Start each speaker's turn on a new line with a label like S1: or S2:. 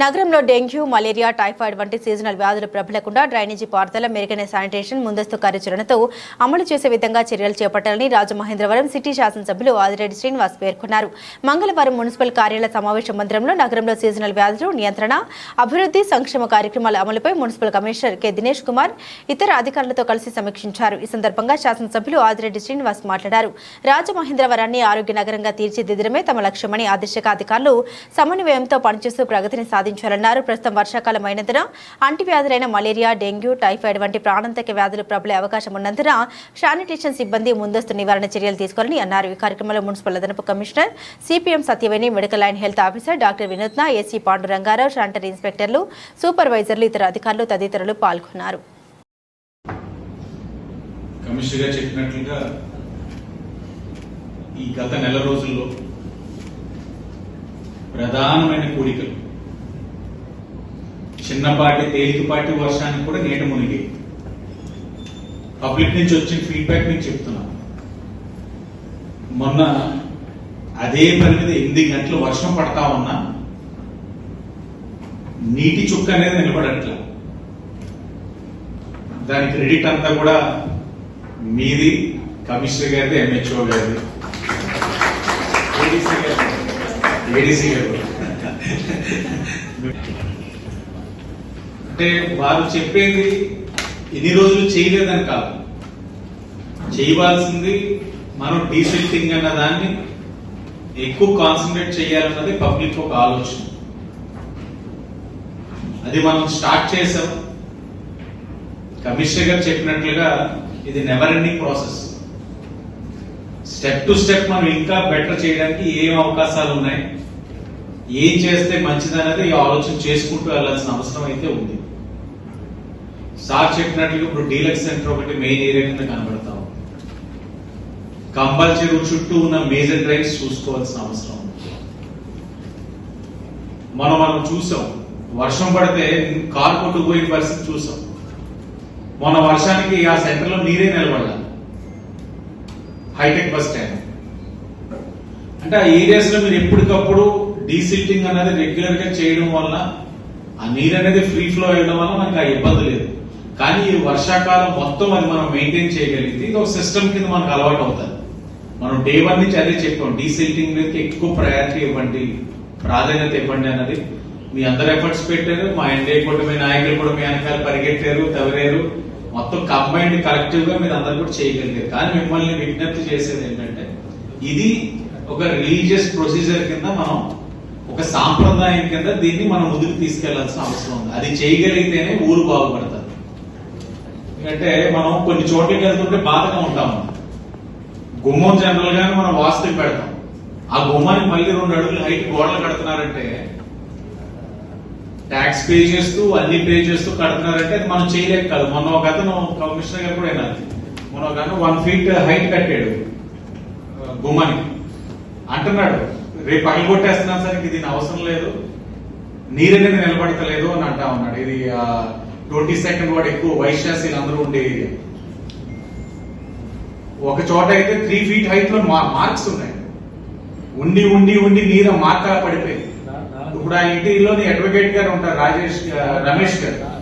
S1: నగరంలో dengue malaria typhoid వంటి seasonal వ్యాధులు ప్రబలకుండా డ్రైనేజీ పారుదల మెరుగైన శానిటేషన్ ముందస్తు కార్యాచరణతో అమలు చేసే విధంగా చర్యలు చేపట్టాలని రాజమహేంద్రవరం సిటీ శాసనసభ్యులు ఆదిరెడ్డి శ్రీనివాస్ పేర్కొన్నారు. మంగళవారం మున్సిపల్ కార్యాలయ సమావేశ మందిరంలో నగరంలో సీజనల్ వ్యాధులు నియంత్రణ అభివృద్ధి సంక్షేమ కార్యక్రమాల అమలుపై municipal commissioner K. Dinesh Kumar ఇతర అధికారులతో కలిసి సమీక్షించారు. ఈ సందర్భంగా శాసనసభ్యులు ఆదిరెడ్డి శ్రీనివాస్ మాట్లాడారు. రాజమహేంద్రవరాన్ని ఆరోగ్య నగరంగా తీర్చిదిద్దడమే తమ లక్ష్యమని ఆదేశక అధికారులు సమన్వయంతో పనిచేస్తూ ప్రగతిని సాధించాలన్నారు ప్రస్తుతం వర్షాకాలం అయినందున అంటువ్యాధులైన మలేరియా డెంగ్యూ టైఫాయిడ్ వంటి ప్రాణాంతక వ్యాధులు ప్రబలే అవకాశం ఉన్నందున శానిటేషన్ సిబ్బంది ముందస్తు నివారణ చర్యలు తీసుకోవాలని అన్నారు. ఈ కార్యక్రమంలో మున్సిపల్ అదనపు commissioner CPM Satyaveni medical and health officer doctor Vinutna AC Pandurangarao sanitary ఇన్స్పెక్టర్లు సూపర్వైజర్లు ఇతర అధికారులు తదితరులు పాల్గొన్నారు.
S2: చెప్పినట్లుగా ఈ గత నెల రోజుల్లో ప్రధానమైన కోరికలు చిన్నపాటి తేలికపాటి వర్షానికి కూడా నీట మునిగి. పబ్లిక్ నుంచి వచ్చిన ఫీడ్బ్యాక్ మీకు చెప్తున్నా. మొన్న అదే పని మీద ఎనిమిది గంటలు వర్షం పడతా ఉన్నా నీటి చుక్క అనేది నిలబడట్ల. దాని క్రెడిట్ అంతా కూడా మీది కమిషనర్ గారిది ఎంహెచ్ఓ గారిది. ఏడీసీ గారు ఏడీసీ గారు అంటే వారు చెప్పేది ఎన్ని రోజులు చేయలేదని కాదు. చేయవలసింది మనం డీసెల్టింగ్ అన్న దాన్ని ఎక్కువ కాన్సన్ట్రేట్ చేయాలన్నది పబ్లిక్ ఒక ఆలోచన. అది మనం స్టార్ట్ చేసాం. కమిషనర్ గారు చెప్పినట్లుగా ఇది never ending process step to step మనం ఇంకా బెటర్ చేయడానికి ఏం అవకాశాలు ఉన్నాయి? ఏం చేస్తే మంచిదనేది ఈ ఆలోచన చేసుకుంటూ వెళ్ళాల్సిన అవసరం అయితే ఉంది. సార్ చెప్పినట్లు ఇప్పుడు డీలక్స్ సెంటర్ ఒకటి మెయిన్ ఏరియా కింద కనబడతా ఉంది. కంబల్ చెరువు చుట్టూ ఉన్న మేజర్ డ్రైవ్స్ చూసుకోవాల్సిన అవసరం ఉంది. మనం మనం చూసాం. వర్షం పడితే కారు కొట్టుకుపోయిన పరిస్థితి చూసాం. మొన్న వర్షానికి ఆ సెంటర్లో నీరే నిలబడాలి. Hitech bus stand. అంటే ఆ ఏరియాస్లో మీరు ఎప్పటికప్పుడు డీసిల్టింగ్ అనేది రెగ్యులర్గా చేయడం వల్ల ఆ నీరు అనేది ఫ్రీ ఫ్లో అయ్యడం వల్ల మనకి ఆ ఇబ్బంది లేదు. కానీ ఈ వర్షాకాలం మొత్తం అది మనం మెయింటైన్ చేయగలిగితే ఇది ఒక సిస్టమ్ కింద మనకు అలవాటు అవుతుంది. మనం డే వన్ నుంచి అదే చెప్పాం డీసిల్టింగ్ మీద ఎక్కువ ప్రయారిటీ ఇవ్వండి ప్రాధాన్యత ఇవ్వండి అన్నది. మీ అందరు ఎఫర్ట్స్ పెట్టారు మా ఎన్డీఏ కూటమి నాయకులు కూడా మీ వెనకాల పరిగెట్టారు తవరేరు మొత్తం కంబైండ్ కలెక్టివ్గా మీరు అందరు కూడా చేయగలిగారు. కానీ మిమ్మల్ని విజ్ఞప్తి చేసేది ఏంటంటే ఇది ఒక రిలీజియస్ ప్రొసీజర్ కింద మనం ఒక సాంప్రదాయం కింద దీన్ని మనం ముందుకు తీసుకెళ్ళాల్సిన అవసరం ఉంది. అది చేయగలిగితేనే ఊరు బాగుపడతారు. ఎందుకంటే మనం కొన్ని చోట్లకి వెళ్తుంటే బాధగా ఉంటాం గుమ్మం జనరల్ గానే మనం వాస్తుకి పెడతాం. ఆ గుమ్మానికి మళ్ళీ రెండు అడుగులు హైట్ గోడలు కడుతున్నారంటే ట్యాక్స్ పే చేస్తూ అన్ని పే చేస్తూ కడుతున్నారంటే అది మనం చేయలేక కాదు. మొన్న ఒక అతను కమిషనర్ గారు కూడా అయినా మొన్న ఒక వన్ ఫీట్ హైట్ కట్టాడు. గుమ్మని గుమ్మానికి. అంటున్నాడు రేపు పగలు కొట్టేస్తున్నాను సార్ ఇది అవసరం లేదు. నీరు అనేది నిలబడతలేదు అని అంటా ఉన్నాడు. ఇది ట్వంటీ సెకండ్ వాడు ఎక్కువ వైశ్యాసీలు అందరూ ఉండే ఏరియా. ఒక చోట అయితే త్రీ ఫీట్ హైట్లో మార్క్స్ ఉన్నాయి. ఉండి ఉండి ఉండి నీరు మార్కా పడిపోయింది. ఇప్పుడు ఆ ఇంటిలోని అడ్వకేట్ గారు ఉంటారు రాజేష్ రమేష్ గారు.